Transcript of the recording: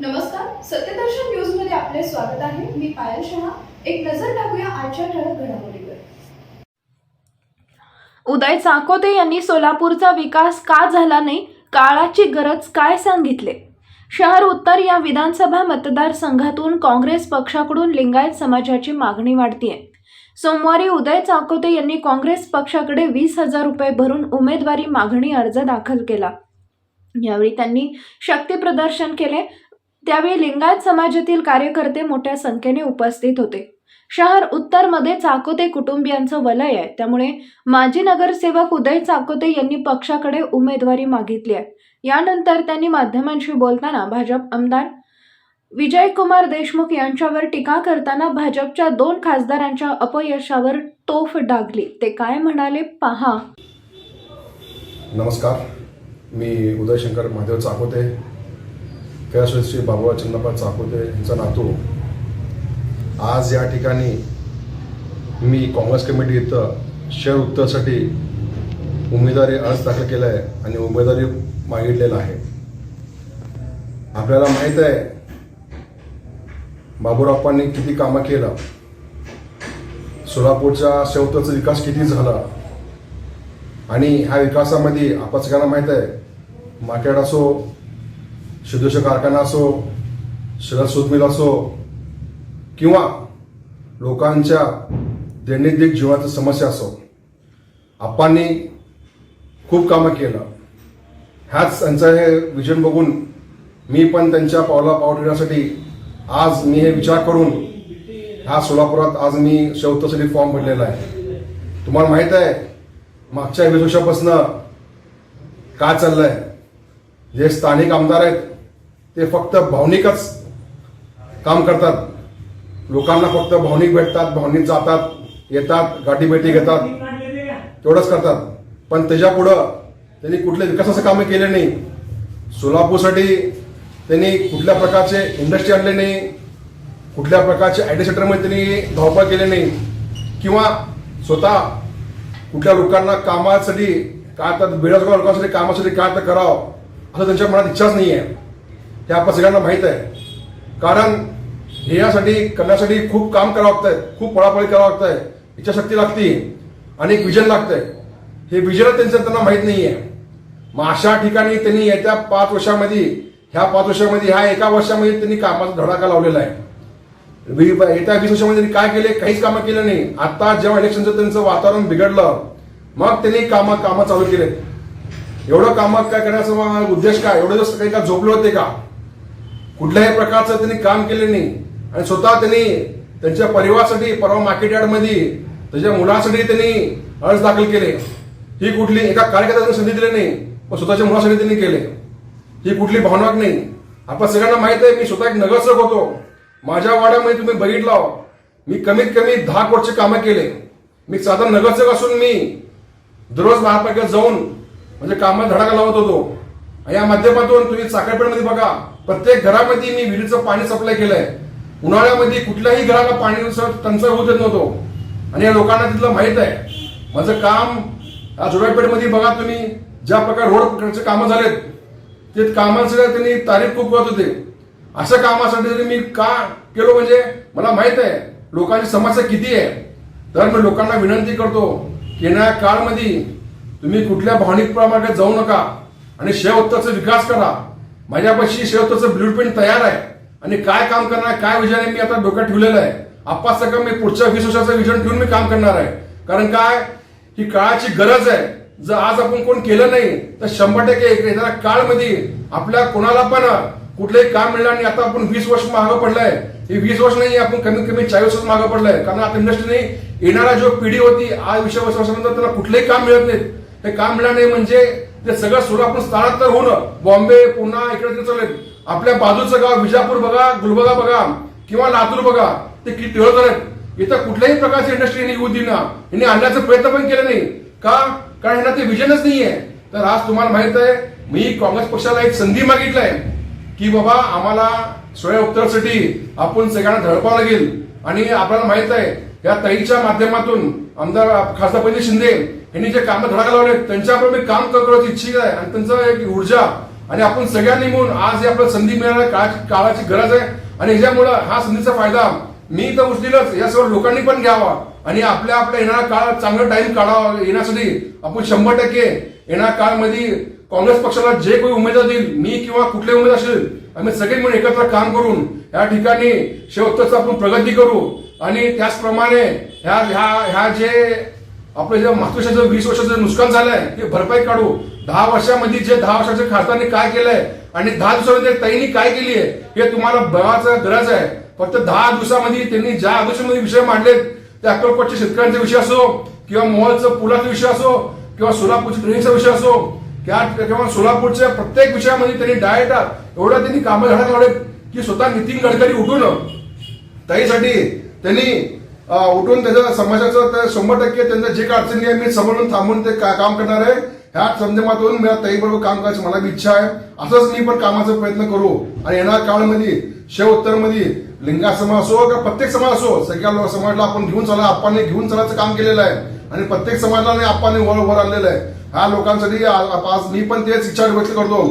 नमस्कार सत्यदर्शन न्यूजमध्ये आपले स्वागत आहे. मी पायल शहा. एक नजर टाकूया आजच्या ठळक घडामोडीवर. उदय चाकोते यांनी सोलापूरचा विकास का झाला नाही काळाची गरज काय सांगितले? शहर उत्तर या विधानसभा मतदारसंघातून काँग्रेस पक्षाकडून लिंगायत समाजाची मागणी वाढतीये. सोमवारी उदय चाकोते यांनी काँग्रेस पक्षाकडे वीस हजार रुपये भरून उमेदवारी मागणी अर्ज दाखल केला. यावेळी त्यांनी शक्ती प्रदर्शन केले त्यावेळी लिंगायत समाजातील कार्यकर्ते मोठ्या संख्येने उपस्थित होते. शहर उत्तरमध्ये चाकोते कुटुंबियांचं वलय आहे. त्यामुळे माजी नगरसेवक उदय चाकोते यांनी पक्षाकडे उमेदवारी मागितली आहे. यानंतर त्यांनी माध्यमांशी बोलताना भाजप आमदार विजयकुमार देशमुख यांच्यावर टीका करताना भाजपच्या दोन खासदारांच्या अपयशावर तोफ डागली. ते काय म्हणाले पहा. नमस्कार. मी उदयशंकर महादेव चाकोते. श्री बाबुराव चंद्रपाल चाकोते यांचा नातू? आज या ठिकाणी मी काँग्रेस कमिटी इथं शहर उत्तरसाठी उमेदवारी अर्ज दाखल केला आहे आणि उमेदवारी मागितलेला आहे. आपल्याला माहीत आहे बाबुराप्पांनी किती कामं केलं? सोलापूरच्या शेवताचा विकास किती झाला? आणि ह्या विकासामध्ये आपण सगळ्यांना माहीत आहे मार्केट असो शुद्धोष कारखाना असो शरद सूत असो किंवा लोकांच्या दैनंदिन जीवनाची समस्या असो आप्पांनी खूप कामं केलं. ह्याच त्यांचं हे विजन बघून मी पण त्यांच्या पावला पाव ठेवण्यासाठी आज मी हे विचार करून ह्या सोलापुरात आज मी शौतसाठी फॉर्म भरलेला आहे. तुम्हाला माहीत आहे मागच्या वीस वर्षापासनं काय चाललंय? जे स्थानिक आमदार आहेत ते फक्त भावनिकच काम करतात. लोकांना फक्त भावनिक भेटतात भावनिक जातात येतात गाठीभेटी घेतात तेवढंच करतात. पण त्याच्या पुढं त्यांनी कुठल्या विकासाचं कामं केले नाही. सोलापूरसाठी त्यांनी कुठल्या प्रकारचे इंडस्ट्री आणले नाही. कुठल्या प्रकारचे आय टी सेक्टरमध्ये त्यांनी धावपळ केले नाही. किंवा स्वतः कुठल्या लोकांना कामासाठी काय तर बेरोजगार लोकांसाठी कामासाठी काय तर करावं असं त्यांच्या मनात इच्छाच नाही आहे हे आपण सगळ्यांना माहीत आहे. कारण हे यासाठी करण्यासाठी खूप काम करावं लागतंय. खूप पळापळी करावं लागतंय. इच्छाशक्ती लागते. आणि एक विजन लागतंय. हे विजन त्यांचं त्यांना माहीत नाही आहे मग अशा ठिकाणी त्यांनी येत्या पाच वर्षामध्ये ह्या पाच वर्षामध्ये ह्या एका वर्षामध्ये त्यांनी कामाचा धडाका लावलेला आहे. येत्या वीस वर्षामध्ये त्यांनी काय केले? काहीच कामं केलं नाही. आता जेव्हा इलेक्शनचं त्यांचं वातावरण बिघडलं मग त्यांनी कामं कामं चालू केले एवढं कामं काय करण्याचा उद्देश काय? एवढं जसं काही का झोपले होते का? कुठल्याही प्रकारचं त्यांनी काम केले नाही. आणि स्वतः त्यांनी त्यांच्या परिवारासाठी परवा मार्केट यार्डमध्ये त्याच्या मुलासाठी त्यांनी अर्ज दाखल केले. ही कुठली एका कार्यकर्त्याने संधी दिली नाही पण स्वतःच्या मुलासाठी त्यांनी केले. ही कुठली भावना नाही. आपण सगळ्यांना माहीत आहे मी स्वतः एक नगरसेवक होतो. माझ्या वाड्यामध्ये तुम्ही बघितलं. मी कमीत कमी दहा कोटचे कामं केले. मी साधारण नगरसेवक असून मी दररोज महापालिकेत जाऊन म्हणजे कामात धडाका लावत होतो. या माध्यमातून तुम्ही साखरपेठमध्ये बघा. प्रत्येक घरामध्ये मी विहिरीचं पाणी सप्लाय केलंय. उन्हाळ्यामध्ये कुठल्याही घराला पाणी टंचाई होऊ देत नव्हतो. आणि या लोकांना तिथलं माहीत आहे. माझं काम या जोडापेठमध्ये बघा तुम्ही ज्या प्रकारे रोड कामं झालेत ते कामांसाठी त्यांनी तारीफ खूप करत होते. अशा कामासाठी जरी मी का केलो म्हणजे मला माहीत आहे लोकांची समस्या किती आहे. तर मी लोकांना विनंती करतो की येणाऱ्या काळमध्ये तुम्ही कुठल्या भावनिक प्रमाणात जाऊ नका आणि शेवत्ताचा विकास करा. माझ्यापाशी शेवटचं ब्ल्यूप्रिंट तयार आहे. आणि काय काम करणार आहे, काय विजन आहे मी आता डोक्यात ठेवलेलं आहे. आप्पा सगळं मी पुढच्या वीस वर्षाचं विजन ठेवून मी काम करणार आहे. कारण काय? ही काळाची गरज आहे. जर आज आपण कोण केलं नाही तर शंभर टक्के येणाऱ्या काळमध्ये आपल्या कोणाला पण कुठलंही काम मिळणार नाही. आता आपण वीस वर्ष मागं पडलंय. हे वीस वर्ष नाही आपण कमीत कमी चाळीस वर्ष मागं पडलंय. कारण आता इंडस्ट्रीने येणारा जो पिढी होती आज वीस वर्ष वर्षानंतर त्याला कुठलंही काम मिळत नाही. हे काम मिळणार नाही म्हणजे ते सगळं सोलापूर स्थळांतर होणं बॉम्बे पुन्हा इकडे तिकडे चालेल. आपल्या बाजूचं गाव विजापूर बघा गुलबर्गा बघा किंवा लातूर बघा ते किती टिळत आहेत. इथं कुठल्याही प्रकारची इंडस्ट्री येऊ दिना. यांनी आणण्याचा प्रयत्न पण केला नाही. का? कारण यांना ते विजनच नाहीये. तर आज तुम्हाला माहीत आहे मी काँग्रेस पक्षाला एक संधी मागितलाय की बाबा आम्हाला सोया उत्तरासाठी आपण सगळ्यांना धडपावं लागेल. आणि आपल्याला माहीत आहे या ताईच्या माध्यमातून आमदार खासदार पंडित शिंदे यांनी जे कामं धडाका लावले त्यांच्याबरोबर मी काम करण्याची इच्छिक आहे. आणि त्यांचं एक ऊर्जा आणि आपण सगळ्यांनी मिळून आज ही आपल्याला संधी मिळाली काळाची काळाची गरज आहे. आणि ह्याच्यामुळं हा संधीचा फायदा मी तर उचलीलच. या सर्व लोकांनी पण घ्यावा. आणि आपल्या आपल्या येणारा काळ चांगला टाइम काढावा. येण्यासाठी आपण शंभर टक्के येणाऱ्या काळमध्ये काँग्रेस पक्षाला जे कोणी उमेदवार देईल मी किंवा कुठले उमेदवार असेल आम्ही सगळे मिळून एकत्र काम करून या ठिकाणी शेवटचं आपण प्रगती करू. आणि त्याचप्रमाणे ह्या ह्या ह्या जे आपलं जे मातृशाचं वीस वर्षाचं नुकसान झालंय ते भरपाई काढू. दहा वर्षामध्ये जे दहा वर्षाच्या खासदारांनी काय केलंय आणि दहा दिवसामध्ये ताईंनी काय केली आहे हे तुम्हाला बघायचं गरज आहे. फक्त दहा दिवसामध्ये त्यांनी ज्या आदेशामध्ये विषय मांडलेत त्या अक्कलकोटच्या शेतकऱ्यांचा विषय असो किंवा मोहलचं पुलाचा विषय असो किंवा सोलापूरच्या ट्रेनिंगचा विषय असो किंवा किंवा सोलापूरच्या प्रत्येक विषयामध्ये त्यांनी डायट एवढं त्यांनी कामं घडत लावले की स्वतः नितीन गडकरी उठून ताईसाठी त्यांनी उठून त्याच्या समाजाचं तर शंभर टक्के त्यांच्या जे काय अडचणी आहे मी समोरून थांबून ते का- काम करणार आहे. ह्या माध्यमातून मला ताईबरोबर काम करायची मला बी इच्छा आहे. असंच मी पण कामाचा प्रयत्न करू. आणि येणाऱ्या काळामध्ये शेव उत्तरमध्ये लिंगा समाज असो किंवा प्रत्येक समाज असो सगळ्या लोक समाजाला आपण घेऊन चला आपण घेऊन चलायचं काम केलेलं आहे. आणि प्रत्येक समाजाला आपण वर वर आणलेलं आहे. ह्या लोकांसाठी आज मी पण तेच इच्छा व्यक्त करतो.